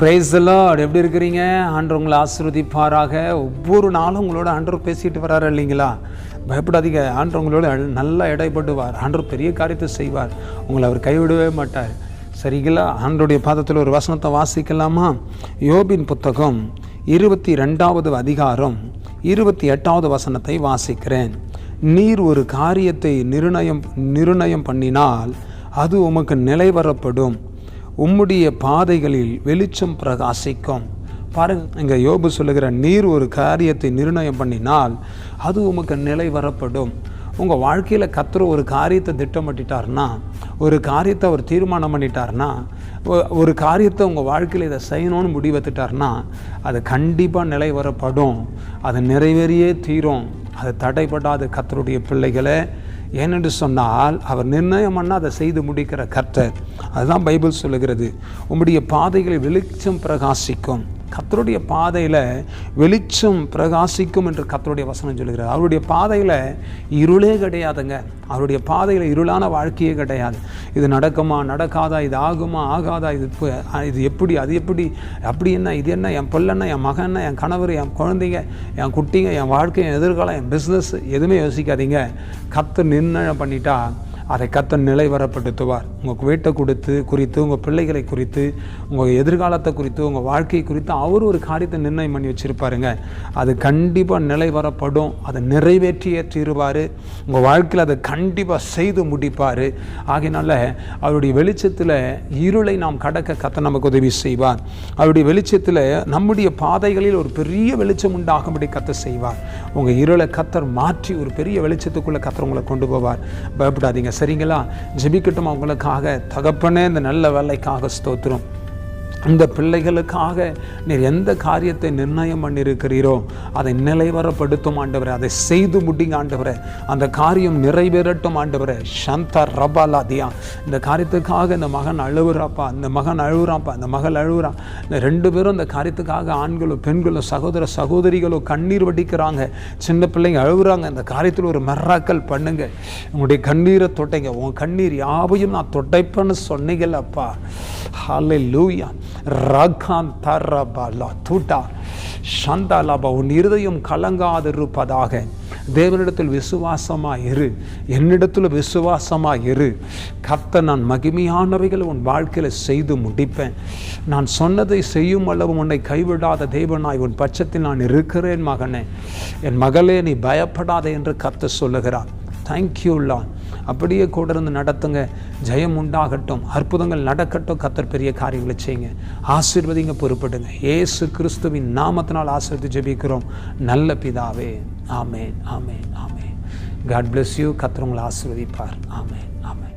Price Lord எப்படி இருக்கிறீங்க? ஆண்டவர் உங்களை ஆசிர்வதிப்பாராக. ஒவ்வொரு நாளும் உங்களோட ஆண்டவர் பேசிட்டு வராரு இல்லைங்களா? பயப்படாதீங்க. ஆண்டவர் உங்களோட நல்லா இடைப்படுவார். ஆண்டவர் பெரிய காரியத்தை செய்வார். உங்களை அவர் கைவிடவே மாட்டார். சரிங்களா? ஆண்டோடைய பாதத்தில் ஒரு வசனத்தை வாசிக்கலாமா? யோபின் புத்தகம் இருபத்தி ரெண்டாவது அதிகாரம் இருபத்தி எட்டாவது வசனத்தை வாசிக்கிறேன். நீர் ஒரு காரியத்தை நிர்ணயம் நிர்ணயம் பண்ணினால் அது உமக்கு நிலை வரப்படும். உம்முடைய பாதைகளில் வெளிச்சம் பிரகாசிக்கும். பாருங்க இங்கே யோபு சொல்லுகிற நீர் ஒரு காரியத்தை நிர்ணயம் பண்ணினால் அது உமக்கு நிலை வரப்படும். உங்கள் வாழ்க்கையில் கத்துற ஒரு காரியத்தை திட்டமிட்டார்னா ஒரு காரியத்தை அவர் தீர்மானம் பண்ணிட்டார்னா ஒரு காரியத்தை உங்கள் வாழ்க்கையில் இதை செய்யணும்னு முடிவெடுத்துட்டார்னா அது கண்டிப்பாக நிலை வரப்படும். அது நிறைவேறியே தீரும். அது தடைப்படாத கத்தருடைய பிள்ளைகளை ஏனென்று சொன்னால் அவர் நிர்ணயம் பண்ணால் அதை செய்து முடிக்கிற கர்த்தர். அதுதான் பைபிள் சொல்லுகிறது. உம்முடைய பாதைகளில் வெளிச்சம் பிரகாசிக்கும். கத்தருடைய பாதையில் வெளிச்சம் பிரகாசிக்கும் என்று கத்தருடைய வசனம் சொல்கிறார் அவருடைய பாதையில் இருளே கிடையாதுங்க. அவருடைய பாதையில் இருளான வாழ்க்கையே கிடையாது. இது நடக்குமா நடக்காதா இது ஆகுமா ஆகாதா இது இது எப்படி அது எப்படி அப்படி என்ன இது என்ன என் பிள்ளைன்னா என் மகன் என் கணவர் என் குழந்தைங்க என் குட்டிங்க என் வாழ்க்கை என் எதிர்காலம் என் பிஸ்னஸ் எதுவுமே யோசிக்காதீங்க. கத்து நிர்ணயம் பண்ணிட்டா அதை கத்த நிலைவரப்படுத்துவார். உங்கள் வீட்டை கொடுத்து குறித்து உங்கள் பிள்ளைகளை குறித்து உங்கள் எதிர்காலத்தை குறித்து உங்கள் வாழ்க்கையை குறித்து அவர் ஒரு காரியத்தை நிர்ணயம் பண்ணி வச்சுருப்பாருங்க. அது கண்டிப்பாக நிலைவரப்படும். அதை நிறைவேற்றியே தீருவார் உங்கள் வாழ்க்கையில் அதை கண்டிப்பாக செய்து முடிப்பார். ஆகையினால அவருடைய வெளிச்சத்தில் இருளை நாம் கடக்க கத்த நமக்கு உதவி செய்வார். அவருடைய வெளிச்சத்தில் நம்முடைய பாதைகளில் ஒரு பெரிய வெளிச்சம் உண்டாகும்படி கத்த செய்வார். உங்கள் இருளை கத்தர் மாற்றி ஒரு பெரிய வெளிச்சத்துக்குள்ளே கத்தர் உங்களை கொண்டு போவார். பயப்படாதீங்க சரிங்களா? ஜெபிக்கட்டும் அவங்களுக்காக. தகப்பனே இந்த நல்ல வேலைக்காக ஸ்தோத்திரம். இந்த பிள்ளைகளுக்காக நீர் எந்த காரியத்தை நிர்ணயம் பண்ணியிருக்கிறீரோ அதை நிலைவரப்படுத்தும் ஆண்டவரை அதை செய்து முடிங்க ஆண்டவரே. அந்த காரியம் நிறைவேறட்டும் ஆண்டவரை. சந்த ரபாலாதியா. இந்த காரியத்துக்காக இந்த மகன் அழுவுறாப்பா இந்த மகன் அழுகுறாப்பா இந்த மகள் அழுகுறா இந்த ரெண்டு பேரும் இந்த காரியத்துக்காக ஆண்களும் பெண்களும் சகோதர சகோதரிகளும் கண்ணீர் வடிக்கிறாங்க. சின்ன பிள்ளைங்க அழுகுறாங்க இந்த காரியத்தில் ஒரு மெர்ராக்கல் பண்ணுங்க. உங்களுடைய கண்ணீரை தொட்டைங்க. உங்கள் கண்ணீர் யாவையும் நான் தொட்டைப்பேன்னு சொன்னீங்கல்லப்பா ஹாலே லூயா ரகான் தரபாலா தூட்டா சந்தாலாபா உன் இருதயம் கலங்காதிருப்பதாக. தேவனிடத்தில் விசுவாசமாக இரு. என்னிடத்தில் விசுவாசமாக இரு. கத்த நான் மகிமையானவைகளை உன் வாழ்க்கையில் செய்து முடிப்பேன். நான் சொன்னதை செய்யும் அளவு உன்னை கைவிடாத தேவனாய் உன் பட்சத்தில் நான் இருக்கிறேன் மகனே. என் மகளே நீ பயப்படாதே என்று கத்த சொல்லுகிறார். தேங்க்யூ லான் அப்படியே கூட இருந்து நடத்துங்க. ஜெயம் உண்டாகட்டும். அற்புதங்கள் நடக்கட்டும். கத்தர் பெரிய காரியங்களை செய்யுங்க. ஆசீர்வதிங்க பொறுப்படுங்க. ஏசு கிறிஸ்துவின் நாமத்தினால் ஆசீர்வதி ஜெபிக்கிறோம். நல்ல பிதாவே. ஆமேன். ஆமேன். ஆமேன். காட் பிளஸ் யூ கத்தர் உங்களை ஆசீர்வதிப்பார். ஆமேன். ஆமேன்.